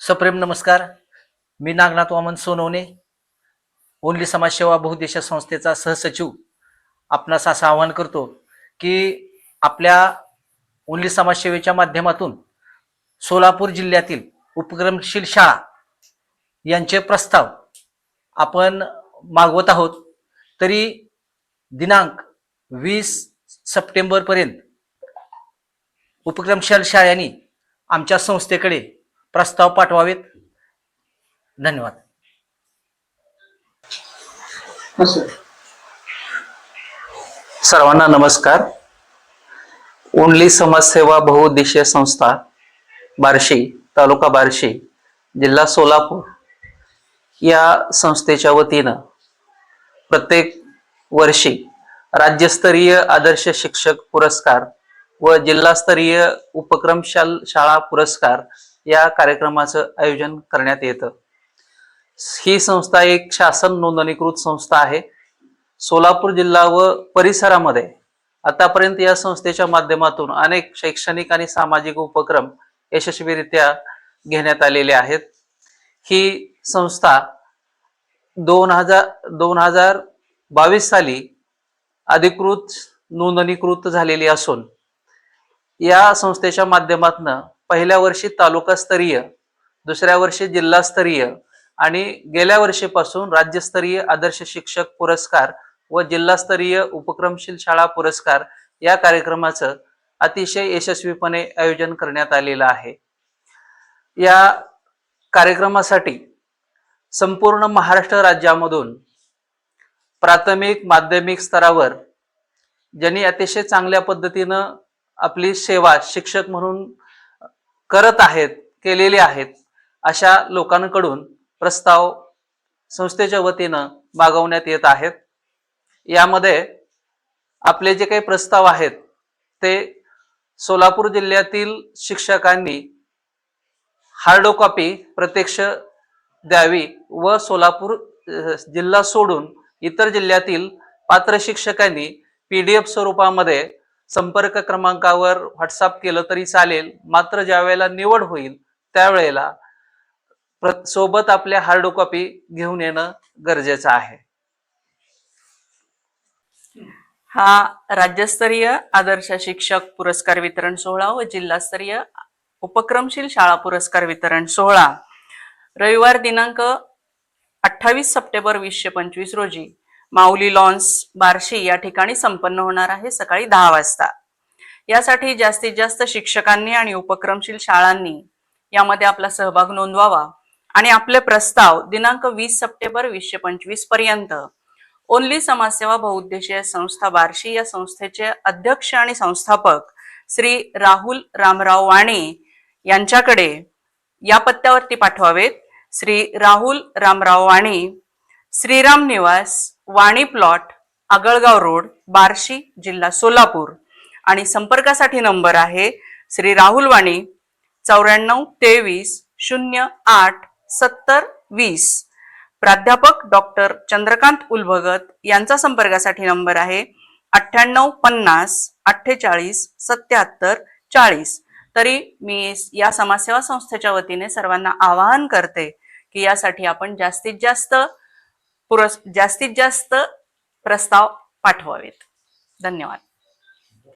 सप्रेम नमस्कार. मी नागनाथ वामन सोनवणे ओनली समाजसेवा बहुदेश संस्थेचा सहसचिव. आपणास असं आवाहन करतो की आपल्या ओनली समाजसेवेच्या माध्यमातून सोलापूर जिल्ह्यातील उपक्रमशील शाळा यांचे प्रस्ताव आपण मागवत आहोत. तरी दिनांक वीस सप्टेंबरपर्यंत उपक्रमशील शाळांनी आमच्या संस्थेकडे प्रस्ताव पाठवावेत. धन्यवाद. सर्वांना नमस्कार. ओनली समाजसेवा बहुउद्देशीय संस्था बार्शी तालुका बार्शी जिल्हा सोलापूर या संस्थेच्या वतीनं प्रत्येक वर्षी राज्यस्तरीय आदर्श शिक्षक पुरस्कार व जिल्हास्तरीय उपक्रमशाल शाळा पुरस्कार या कार्यक्रमाचं आयोजन करण्यात येतं. ही संस्था एक शासन नोंदणीकृत संस्था आहे. सोलापूर जिल्हा व परिसरामध्ये आतापर्यंत या संस्थेच्या माध्यमातून अनेक शैक्षणिक आणि सामाजिक उपक्रम यशस्वीरित्या घेण्यात आलेले आहेत. ही संस्था दोन हजार दोन हजार बावीस साली अधिकृत नोंदणीकृत झालेली असून या संस्थेच्या माध्यमातून पहिल्या वर्षी तालुकास्तरीय दुसऱ्या वर्षी जिल्हास्तरीय आणि गेल्या वर्षीपासून राज्यस्तरीय आदर्श शिक्षक पुरस्कार व जिल्हास्तरीय उपक्रमशील शाळा पुरस्कार या कार्यक्रमाचं अतिशय यशस्वीपणे आयोजन करण्यात आलेलं आहे. या कार्यक्रमासाठी संपूर्ण महाराष्ट्र राज्यामधून प्राथमिक माध्यमिक स्तरावर ज्यांनी अतिशय चांगल्या पद्धतीनं आपली सेवा शिक्षक म्हणून करत आहेत केलेले आहेत अशा लोकांकडून प्रस्ताव संस्थेच्या वतीनं मागवण्यात येत आहेत. यामध्ये आपले जे काही प्रस्ताव आहेत ते सोलापूर जिल्ह्यातील शिक्षकांनी हार्ड कॉपी प्रत्यक्ष द्यावी व सोलापूर जिल्हा सोडून इतर जिल्ह्यातील पात्र शिक्षकांनी पी डी एफ स्वरूपामध्ये संपर्क क्रमांकावर व्हॉट्सअप केलं तरी चालेल. मात्र ज्या वेळेला निवड होईल त्यावेळेला सोबत आपल्या हार्ड कॉपी घेऊन येणं गरजेचं आहे. हा राज्यस्तरीय आदर्श शिक्षक पुरस्कार वितरण सोहळा व जिल्हास्तरीय उपक्रमशील शाळा पुरस्कार वितरण सोहळा. रविवार दिनांक अठ्ठावीस सप्टेंबर वीसशे पंचवीस रोजी माऊली लॉन्स बार्शी या ठिकाणी संपन्न होणार आहे सकाळी दहा वाजता. यासाठी जास्तीत जास्त शिक्षकांनी आणि उपक्रमशील शाळांनी यामध्ये आपला सहभाग नोंदवावा आणि आपले प्रस्ताव दिनांक वीस सप्टेंबर वीसशे पंचवीसपर्यंत ओनली समाजसेवा बहुउद्देशीय संस्था बार्शी या संस्थेचे अध्यक्ष आणि संस्थापक श्री राहुल रामराव वाणे यांच्याकडे या पत्त्यावरती पाठवावेत. श्री राहुल रामराव वाणे श्रीराम निवास वाणी प्लॉट आगळगाव रोड बार्शी जिल्हा सोलापूर. आणि संपर्कासाठी नंबर आहे श्री राहुल वाणी चौऱ्याण्णव तेवीस शून्य आठ सत्तर वीस. प्राध्यापक डॉक्टर चंद्रकांत उलभगत यांचा संपर्कासाठी नंबर आहे अठ्ठ्याण्णव पन्नास अठ्ठेचाळीस सत्याहत्तर चाळीस. तरी मी या समाजसेवा संस्थेच्या वतीने सर्वांना आवाहन करते की यासाठी आपण जास्तीत जास्त पुरस जास्तीत जास्त प्रस्ताव पाठवावेत. धन्यवाद.